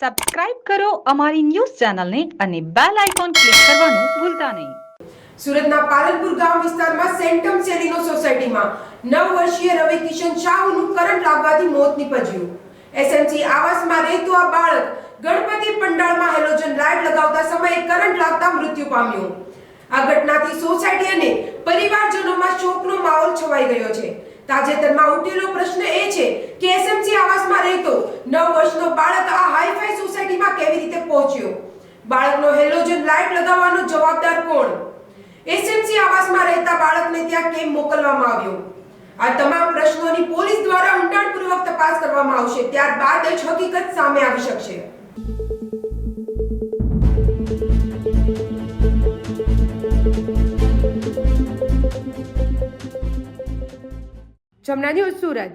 Subscribe કરો અમારી news ચેનલને અને બેલ આઇકોન ક્લિક કરવાનું ભૂલતા નહીં. સુરતના પાલનપુર ગામ વિસ્તારમાં સેન્ટમ સેલિનો સોસાયટીમાં નવ વર્ષીય રવિ કિશન શાહનું કરંટ લાગવાથી મોત નીપજ્યું. એસએમસી આવાસમાં રહેતો આ બાળક ગણપતિ પંડાળમાં હેલોજન લાઇટ લગાવતા સમયે કરંટ લાગતા મૃત્યુ પામ્યું. આ ઘટનાથી સોસાયટી અને પરિવારજનોમાં શોકનો માહોલ છવાઈ ગયો છે. તાજેતરમાં ઉઠેલો પ્રશ્ન એ છે કે એસએમસી આવાસમાં રહેતો નવ વર્ષનો બાળક આ પહોંચ્યો. બાળકનો હેલોજન લાઇટ લગાવવાનો જવાબદાર કોણ? એસએમસી આવાસમાં રહેતા બાળકને ત્યાં કેમ મોકલવામાં આવ્યો? આ તમામ પ્રશ્નોની પોલીસ દ્વારા ઊંડાણપૂર્વક તપાસ કરવામાં આવશે, ત્યારબાદ જ હકીકત સામે આવી શકશે. જમના ન્યૂઝ સુરત.